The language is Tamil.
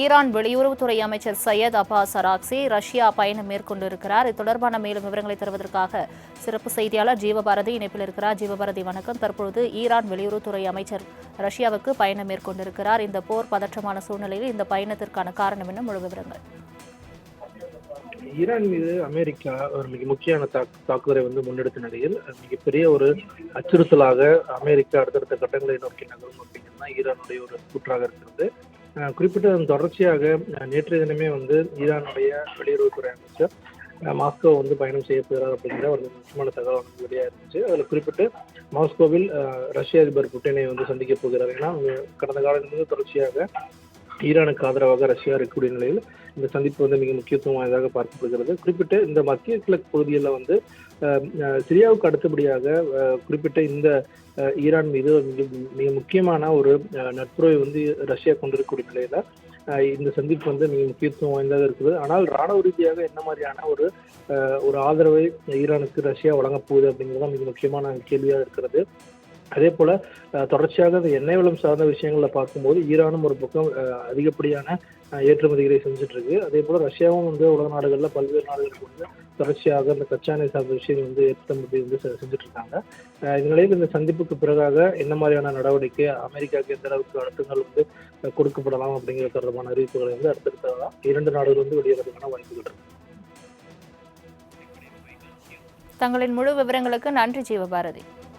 ஈரான் வெளியுறவுத்துறை அமைச்சர் சையத் அப்பாஸ் அராக்சி ரஷ்யா பயணம் மேற்கொண்டிருக்கிறார். இது தொடர்பான மேலும் விவரங்களை தருவதற்காக சிறப்பு செய்தியாளர் ஜீவபாரதி இணைப்பில் இருக்கிறார். ஜீவபாரதி வணக்கம். தற்பொழுது ஈரான் வெளியுறவுத்துறை அமைச்சர் ரஷ்யாவுக்கு பயணம் மேற்கொண்டிருக்கிறார். இந்த போர் பதற்றமான சூழ்நிலையில் இந்த பயணத்திற்கான காரணம் என்ன? முழு விவரங்கள். ஈரான் மீது அமெரிக்கா ஒரு மிக முக்கியமான தாக்குதலை வந்து முன்னெடுத்த நிலையில் மிகப்பெரிய ஒரு அச்சுறுத்தலாக அமெரிக்கா அடுத்தடுத்த கட்டங்களை நோக்கி நகரும் அப்படிங்கிறது தான் ஈரானுடைய ஒரு கூற்றாக இருக்கிறது. குறிப்பிட்ட தொடர்ச்சியாக அஹ் நேற்றைய தினமே வந்து ஈரானுடைய வெளியுறவுத்துறை அமைச்சர் மாஸ்கோ வந்து பயணம் செய்ய போகிறார் அப்படிங்கிற ஒரு முக்கியமான தகவல் வெளியாக இருந்துச்சு. அதில் குறிப்பிட்டு மாஸ்கோவில் ரஷ்ய அதிபர் புட்டினை வந்து சந்திக்க போகிறார். ஏன்னா கடந்த காலங்களிலிருந்து தொடர்ச்சியாக ஈரானுக்கு ஆதரவாக ரஷ்யா இருக்கக்கூடிய நிலையில் இந்த சந்திப்பு வந்து மிக முக்கியத்துவம் வாய்ந்ததாக பார்க்கப்படுகிறது. குறிப்பிட்ட இந்த மத்திய கிழக்கு பகுதியில் வந்து சிரியாவுக்கு அடுத்தபடியாக குறிப்பிட்ட இந்த ஈரான் மீது மிக மிக முக்கியமான ஒரு நட்புறவை வந்து ரஷ்யா கொண்டிருக்கக்கூடிய நிலையில இந்த சந்திப்பு வந்து மிக முக்கியத்துவம் வாய்ந்ததாக இருக்குது. ஆனால் ராணுவ ரீதியாக என்ன மாதிரியான ஒரு ஒரு ஆதரவை ஈரானுக்கு ரஷ்யா வழங்கப் போகுது அப்படிங்கிறது தான் மிக முக்கியமான கேள்வியாக இருக்கிறது. அதே போல தொடர்ச்சியாக இந்த எண்ணெய் வளம் சார்ந்த விஷயங்களை பார்க்கும்போது ஈரானும் ஒரு பக்கம் அதிகப்படியான ஏற்றுமதிகளை செஞ்சுட்டு இருக்கு அதே போல் ரஷ்யாவும் வந்து உலக நாடுகளில் பல்வேறு நாடுகளுக்கு வந்து தொடர்ச்சியாக இந்த கச்சா எண்ணெய் சார்ந்த விஷயங்கள் வந்து ஏற்றுமதி வந்து செஞ்சுட்டு இருக்காங்க இந்த நிலையில் இந்த சந்திப்புக்கு பிறகாக என்ன மாதிரியான நடவடிக்கை அமெரிக்காவுக்கு எந்த அளவுக்கு அழுத்தங்கள் வந்து கொடுக்கப்படலாம் அப்படிங்கிற தொடர்பான அறிவிப்புகளை வந்து அடுத்தடுத்ததான் இரண்டு நாடுகள் வந்து வெளியேறதுக்கான வாய்ப்புகள் இருக்கு. தங்களின் முழு விவரங்களுக்கு நன்றி ஜீவபாரதி.